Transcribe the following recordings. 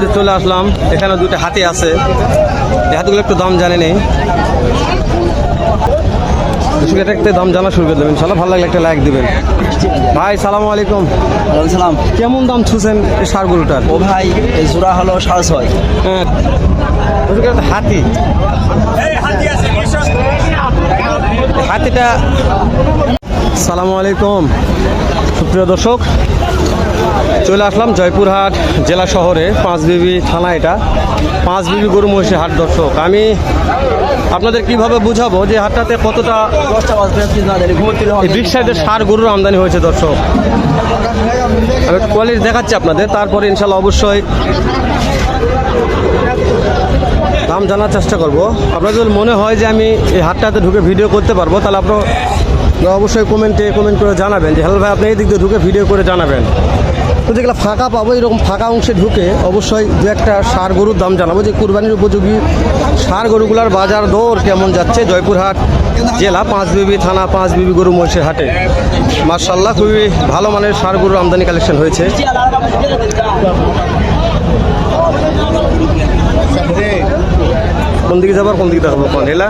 দর্শকের চলে আসলাম। এখানে দুটো হাতি আছে। হাতিগুলো একটু দাম জানে নেই। এটা একটা দাম জানা শুরু করে দেবেন। ইনশাল্লাহ ভালো লাগলে একটা লাইক দিবেন। ভাই সালাম আলাইকুম। সালাম। কেমন দাম ছুছেন এই সার গরুটার? ও ভাই এই জোড়া হলো সাড়ে ছয়। হ্যাঁ। হাতি। হাতিটা সালামু আলাইকুম। সুপ্রিয় দর্শক চলে আসলাম জয়পুরহাট জেলা শহরে, পাঁচ বিবি থানা এটা। পাঁচ বিবি গরু মহিষী হাট দর্শক। আমি আপনাদের কীভাবে বুঝাবো যে হাটটাতে কতটা বিগ সার গরুর আমদানি হয়েছে দর্শক? আমি কোয়ালিটি দেখাচ্ছি আপনাদের, তারপরে ইনশাল্লাহ অবশ্যই দাম জানার চেষ্টা করব। আপনার যদি মনে হয় যে আমি এই হাটটাতে ঢুকে ভিডিও করতে পারব? তাহলে আপনার অবশ্যই কমেন্টে কমেন্ট করে জানাবেন যে হ্যালো ভাই, আপনি এই দিক দিয়ে ঢুকে ভিডিও করে জানাবেন। তো যেগুলো ফাঁকা পাবো, এরকম ফাঁকা অংশে ঢুকে অবশ্যই দু একটা সার গরুর দাম জানাব যে কুরবানির উপযোগী সার গরুগুলার বাজার দর কেমন যাচ্ছে জয়পুরহাট জেলা, পাঁচ বিবি থানা, পাঁচ বিবি গরু মহিষের হাটে। মার্শাল্লাহ খুবই ভালো মানের সার গরুর আমদানি কালেকশন হয়েছে। কোন দিকে যাবার কোন দিকে দেখাবো? কোন? এলা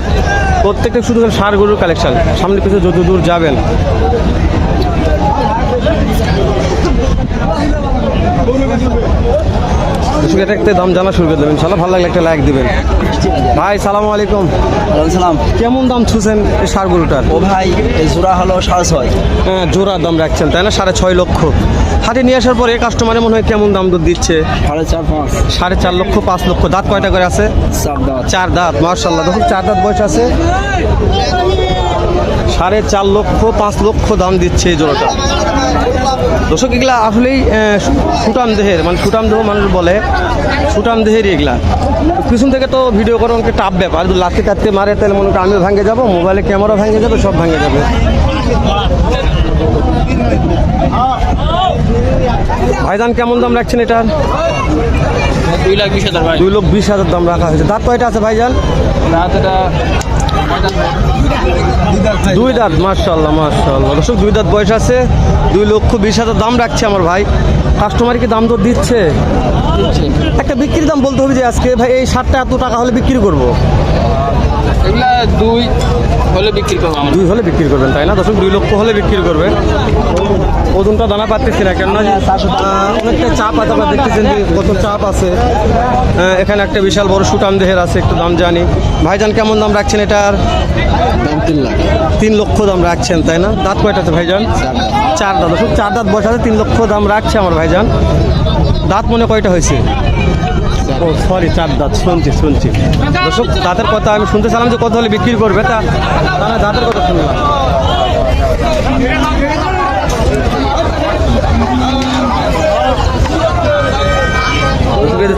প্রত্যেকটা শুধু সার গরুর কালেকশন সামনে পিছনে যত দূর যাবেন এটা একটা দাম জানা শুরু করে দেবেন ইনশাল্লাহ ভালো লাগলে একটা লাইক দিবেন। ভাই সালাম আলাইকুম। সালাম। কেমন দাম ছুছেন এই সার গরুটার? ও ভাই এই জোড়া হলো সাড়ে ছয়। হ্যাঁ জোড়া দাম রাখছেন তাই না? সাড়ে ছয় লক্ষ। হাটে নিয়ে আসার পরে কাস্টমারে মনে হয় কেমন দাম দর দিচ্ছে? সাড়ে চার পাঁচ। সাড়ে চার লক্ষ পাঁচ লক্ষ। দাঁত কয়টা করে আছে? চার দাঁত। চার দাঁত মার্শাল্লাহ দেখুন চার দাঁত বয়স আছে। সাড়ে চার লক্ষ পাঁচ লক্ষ দাম দিচ্ছে এই জোড়াটা। দর্শক এগুলা আসলেই সুটাম দেহের মানে সুটাম দেহ মানুষ বলে সুটাম দেহেরই এগুলা। পিছন থেকে তো ভিডিও করা অনেক টাপ ব্যাপার লাঠি টাটতে মারে তাহলে মনে করেন আমিও ভেঙে যাব মোবাইলে ক্যামেরা ভাঙে যাবে সব ভাঙে যাবে। ভাইজান কেমন দাম রাখছেন এটার? দুই লাখ বিশ হাজার দুই লক্ষ বিশ হাজার দাম রাখা হয়েছে। দাঁত কয়টা আছে ভাইজান? রাত এটা দুই দাঁত মার্শাল্লাহ মার্শাল্লাহ দর্শক দুই দাঁত বয়স আছে দুই লক্ষ বিশ হাজার দাম রাখছে আমার ভাই। কাস্টমার কি দাম দর দিচ্ছে? একটা বিক্রির দাম বলতে হবে যে আজকে ভাই এই শার্টটা এত টাকা হলে বিক্রি করব। এগুলা দুই হলে বিক্রি করব দুই হলে বিক্রি করবেন তাই না? দর্শক দুই লক্ষ হলে বিক্রি করবে। ওজনটা দানা পাচ্ছি না কেন অনেকটা চাপ আছে আপনারা দেখতেছেন যে কত চাপ আছে। এখানে একটা বিশাল বড় সুটাম দেহের আছে একটু দাম জানি। ভাইজান কেমন দাম রাখছেন এটার? দাম তিন লাখ। তিন লক্ষ দাম রাখছেন তাই না? দাঁত কয়টা আছে ভাইজান? চার দাঁত। শুধু চার দাঁত বসাতে তিন লক্ষ দাম রাখছে আমার ভাইজান। দাঁত মনে কয়টা হয়েছে? ও সরি চার দাঁত শুনছি শুনছি। দর্শক দাঁতের কথা আমি শুনতে চালাম যে কত হলে বিক্রি করবে তা দাঁতের কথা শুনলাম।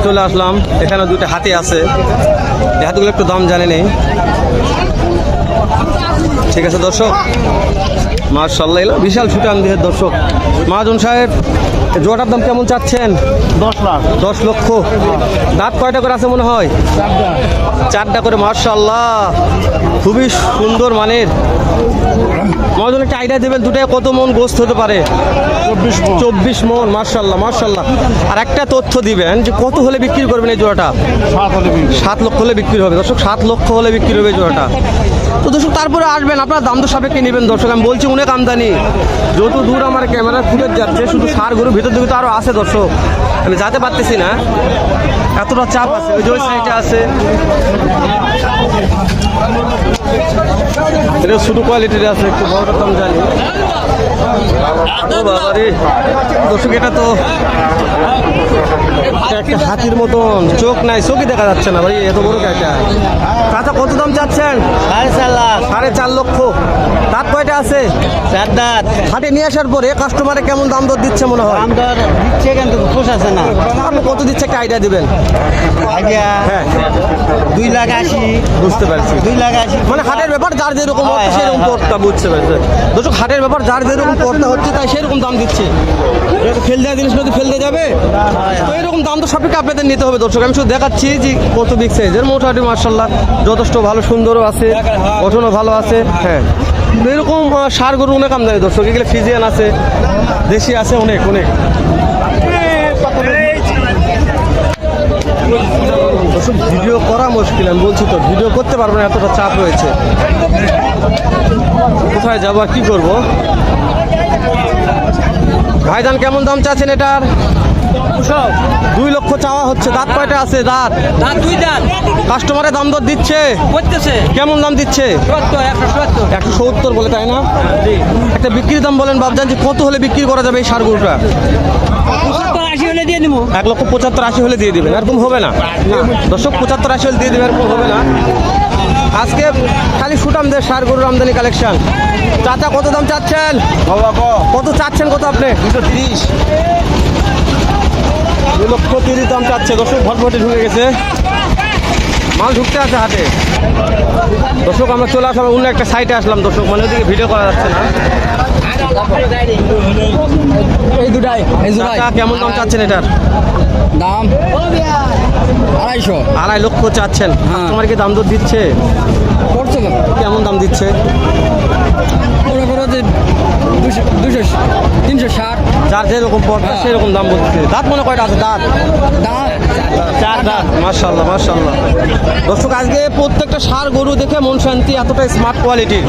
চলে আসলাম। এখানে দুটো হাতি আছে। এই হাতিগুলো একটু দাম জানে নেই। ঠিক আছে, দর্শক। মার্শাল্লাহ সাল্লাহ বিশাল সুটান দিয়ে দর্শক। মহাজন সাহেব এই জোয়াটার দাম কেমন চাচ্ছেন? দশ লাখ। দশ লক্ষ। দাঁত কয়টা করে আছে মনে হয়? চারটা করে মার্শাল্লাহ খুবই সুন্দর মানের। মহাজন একটা আইডিয়া দেবেন দুটায় কত মন গোস্ত হতে পারে? চব্বিশ চব্বিশ মন মার্শাল্লাহ মার্শাল্লাহ আর একটা তথ্য দিবেন যে কত হলে বিক্রি করবেন এই জোড়াটা? সাত লক্ষ হলে বিক্রি হবে। দর্শক সাত লক্ষ হলে বিক্রি হবে জোড়াটা। তো দর্শক তারপরে আসবেন আপনার দাম তো সাপেক্ষে নেবেন দর্শক। আমি বলছি অনেক আমদানি। যত দূর আমার ক্যামেরা ফুটে যাচ্ছে শুধু সার গরু ভিতর দিকে তো আরও আছে দর্শক। আমি যাতে পারতেছি না, এতটা চাপ আছে, ওই যে সাইডে আছে। এটা শুধু কোয়ালিটির আছে, একটু ভালো করতাম জানি। ও দর্শক এটা তো একটা হাতির মতন। চোখ নাই চোখই দেখা যাচ্ছে না ভাই এত বড় কত দাম চাচ্ছেন? সাড়ে চার লাখ। সাড়ে চার লক্ষ। দাঁত কয়টা আছে? চার দাঁত। হাটে নিয়ে আসার পরে কাস্টমারে কেমন দাম দর দিচ্ছে মনে হয়? দাম দর দিচ্ছে কিন্তু খুশ আছে না। আপনি কত দিচ্ছে একটা আইডিয়া দিবেন? আইডিয়া? হ্যাঁ। দুই লাখ আশি। বুঝতে পারছি। দুই লাখ আশি। মানে হাটের ব্যাপার যার যেরকম সেরকম বুঝতে পারছে। দর্শক হাটের ব্যাপার যার যেরকম পড়তা হচ্ছে তাই সেরকম দাম দিচ্ছে। ফেল দেওয়া জিনিস নদী ফেল দিয়ে যাবে। তো এরকম দাম তো সাপেক্ষে আপনাদের নিতে হবে দর্শক। আমি শুধু দেখাচ্ছি যে কত বিগ সাইজের মোটামুটি মার্শাল্লাহ যথেষ্ট ভালো, সুন্দরও আছে, গঠনও ভালো আছে হ্যাঁ। এরকম সার গরু অনেক আমদানি দর্শক। এগুলো ফিজিয়ান আছে, দেশি আছে অনেক অনেক। মুশকিল আমি বলছি তো ভিডিও করতে পারব না এতটা চাপ রয়েছে। কোথায় যাব কি করব? ভাইজান কেমন দাম চাচ্ছেন এটার? দুই লক্ষ হচ্ছে দাঁত কয়টা আছে? দাঁত। দাঁত দুই দাঁত। কাস্টমারে দাম দর দিচ্ছে? করতেছে। কেমন দাম দিচ্ছে? সত্তর একশো সত্তর। বলে তাই না? একটা বিক্রির দাম বলেন বাবজান যে কত হলে বিক্রি করা যাবে এই সার গরুটা? আশি হলে দিয়ে দিব। এক লক্ষ পঁচাত্তর আশি হলে দিয়ে দিবেন এরকম হবে না? দর্শক পঁচাত্তর আশি হলে দিয়ে দেবে এরকম হবে না। আজকে খালি সুটামদের সার গরুর আমদানি কালেকশন। চাচা কত দাম চাচ্ছেন? কত চাচ্ছেন কত আপনি? দুশো তিরিশ। দু লক্ষ তিরিশ দাম চাচ্ছে। দর্শক ভটভটে ঢুকে গেছে। মাল ঢুকতে আছে হাটে দর্শক আমরা চলে আসলাম অন্য একটা সাইটে আসলাম দর্শক মানে ওদিকে ভিডিও করা যাচ্ছে না। এই দুটাই এই চাচা কেমন দাম চাচ্ছেন এটার? দাম আড়াইশো। আড়াই লক্ষ চাচ্ছেন। হ্যাঁ। তোমার কি দাম দর দিচ্ছে? করছ কেমন দাম দিচ্ছে? মনে করো যে দুশো দুশো তিনশো ষাট। যার যেরকম পড়তা সেরকম দাম বলছে দাঁত মনে কয়টা আছে? দাঁত। চার দাঁত। মার্শাল্লাহ মার্শাল্লাহ দর্শক আজকে প্রত্যেকটা সার গরু দেখে মন শান্তি এতটা স্মার্ট কোয়ালিটির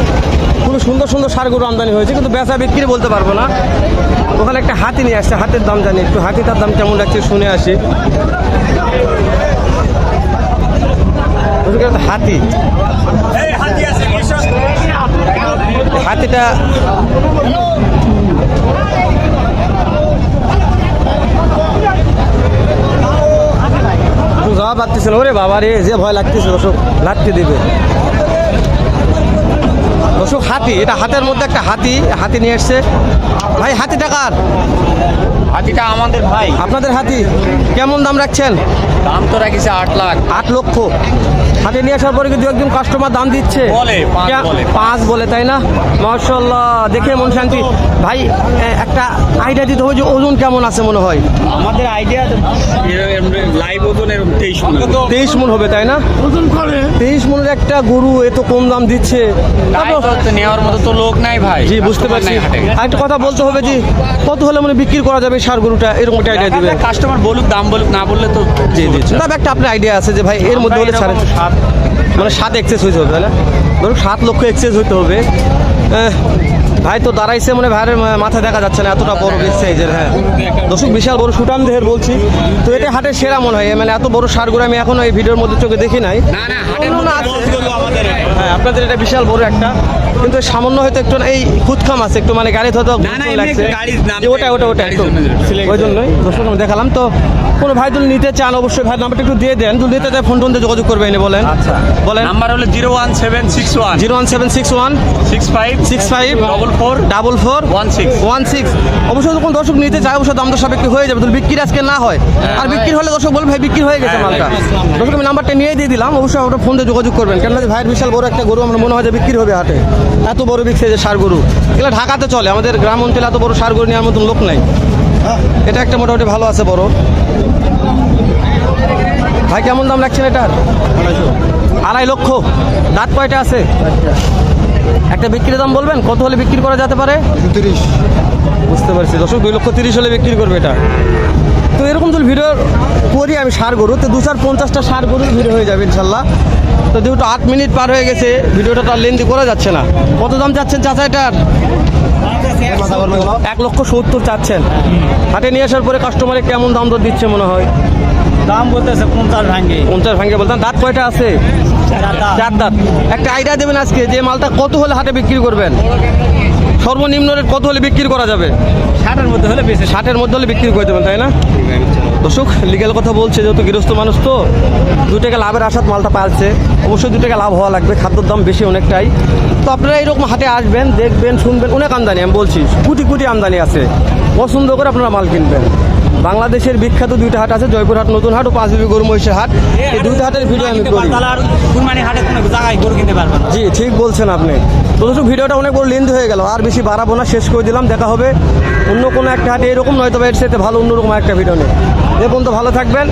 খুবই সুন্দর সুন্দর সার গরু আমদানি হয়েছে কিন্তু বেচা বিক্রি বলতে পারব না। ওখানে একটা হাতি নিয়ে আসছে হাতের দাম জানি একটু। হাতিটার দাম কেমন লাগছে শুনে আসি। হাতি। হাতিটা যাওয়া পারতেছিল ওরে বাবা রে যে ভয় লাগতেছে দর্শক লাগতে দিবে। দর্শক হাতি এটা হাতের মধ্যে একটা হাতি হাতি নিয়ে এসছে। ভাই হাতি টাকার হাতিটা আমাদের ভাই। আপনাদের হাতি কেমন দাম রাখছেন? দাম তো রাখিছে আট লাখ। আট লক্ষ। হাতে নিয়ে আসার পরে কিন্তু একজন কাস্টমার দাম দিচ্ছে। পাঁচ বলে। তাই না? মার্শাল্লাহ দেখে মন শান্তি। ভাই একটা আইডিয়া দিতে হবে যে ওজন কেমন আছে মনে হয়? আমাদের আইডিয়া লাইভ ওজন তেইশ মন হবে। তাই না? ওজন করে তেইশ মনের একটা গরু এত কম দাম দিচ্ছে। নেওয়ার মতো তো লোক নাই ভাই। জি বুঝতে পারছি। একটা কথা বলতে হবে যে কত হলে মানে বিক্রি করা যাবে সার গরুটা? এরকম একটা আইডিয়া দিবে। কাস্টমার বলুক দাম বলুক না বললে তো জি জি তবে একটা আপনার আইডিয়া আছে যে ভাই এর মধ্যে হলে সাড়ে মানে সাত এক্সেস হইতে হবে তাহলে? ধরুন সাত লক্ষ এক্সেস হইতে হবে। ভাই তো দাঁড়াইছে মানে ভাইয়ের মাথা দেখা যাচ্ছে না এতটা বড় বিগ সাইজের হ্যাঁ। দর্শক বিশাল বড় সুটাম দেহের বলছি। তো এটা হাটের সেরা মনে হয় মানে এত বড় সারগুলো আমি এখনও এই ভিডিওর মধ্যে চোখে দেখি নাই। না না হাটের অন্য মধ্যে আছে। বলগুলো আমাদের হ্যাঁ আপনাদের এটা বিশাল বড় একটা। কিন্তু সামান্য হয়তো একটু এই খুদখাম আছে একটু মানে গাড়ি হয়তো লাগছে। ওটা ওটা ওটা একটু। ওই জন্যই দর্শক আমি দেখালাম। তো কোনো ভাই যদি নিতে চান অবশ্যই ভাই নাম্বারটা একটু দিয়ে দেন। যদি নিতে ফোন টোন দিয়ে যোগাযোগ করবে এনে বলেন। আচ্ছা। বলেন। নাম্বার হলো zero one seven six one. Zero one seven six one. Six five six five. Double four double four? One six one six অবশ্যই যখন দর্শক নিতে চায় অবশ্যই দাম দর সাপেক্ষে হয়ে যাবে যদি বিক্রি আজকে না হয়। আর বিক্রি হলে দর্শক বলবে ভাই বিক্রি হয়ে গেছে হ্যাঁ, মালটা। হ্যাঁ। দর্শক আমি নাম্বারটা নিয়ে দিয়ে দিলাম। অবশ্যই ওটা ফোন দিয়ে যোগাযোগ করবেন। কেন ভাইয়ের বিশাল বড় একটা গরু আমার মনে হয় যে বিক্রি হবে হাটে। এত বড় বিক্রি যে সার গরু। এগুলো ঢাকাতে চলে। আমাদের গ্রাম অঞ্চলে এত বড় সার গরু নেওয়ার মতন লোক নাই। এটা একটা মোটামুটি ভালো আছে বড়। ভাই কেমন দাম রাখছেন এটার? আড়াই লক্ষ। দাঁত কয়টা আছে? একটা বিক্রির দাম বলবেন? কত হলে বিক্রি করা যেতে পারে? তিরিশ। বুঝতে পারছি। দর্শক দুই লক্ষ তিরিশ হলে বিক্রি করবে এটা। তো এরকম যদি ভিডিও করি আমি সার গরু তো দু চার পঞ্চাশটা সার গরুর ভিডিও হয়ে যাবে ইনশাল্লাহ। তো যেহেতু আট মিনিট পার হয়ে গেছে ভিডিওটা তার লেন্দি করা যাচ্ছে না। কত দাম চাচ্ছেন চাচা এটার? এক লক্ষ সত্তর চাচ্ছেন। হাটে নিয়ে আসার পরে কাস্টমারে কেমন দাম দর দিচ্ছে মনে হয়? দাম বলতেছে পঞ্চাশ ভাঙ্গে। পঞ্চাশ ভাঙ্গে বলতাম দাঁত কয়টা আছে? চার দাঁত একটা আইডিয়া দেবেন আজকে যে মালটা কত হলে হাটে বিক্রি করবেন? সর্বনিম্ন রেট কত হলে বিক্রি করা যাবে? ষাটের মধ্যে হলে বেশি। ষাটের মধ্যে হলে বিক্রি করে দেবেন তাই না? দর্শক লিগ্যাল কথা বলছে যেহেতু গৃহস্থ মানুষ তো দু টাকা লাভের আশাত মালটা পালছে। অবশ্যই দু টাকা লাভ হওয়া লাগবে খাদ্যর দাম বেশি অনেকটাই। তো আপনারা এইরকম হাটে আসবেন দেখবেন শুনবেন অনেক আমদানি আমি বলছি কোটি কোটি আমদানি আছে। পছন্দ করে আপনারা মাল কিনবেন। বাংলাদেশের বিখ্যাত দুইটা হাট আছে জয়পুরহাট নতুন হাট ও পাঁচবিবি গরু মহিষের হাট। এই দুইটা হাটের ভিডিও আমি করি। হাটে জি ঠিক বলছেন আপনি। তো দর্শক ভিডিওটা অনেক বড় লেন্থ হয়ে গেল আর বেশি বাড়াবো না শেষ করে দিলাম দেখা হবে অন্য কোনো একটা হাটে এরকম নয়তো বা এর সাথে ভালো অন্যরকম একটা ভিডিও নেই এ পর্যন্ত ভালো থাকবেন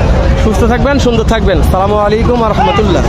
সুস্থ থাকবেন সুন্দর থাকবেন। সালামু আলাইকুম রহমতুল্লাহ।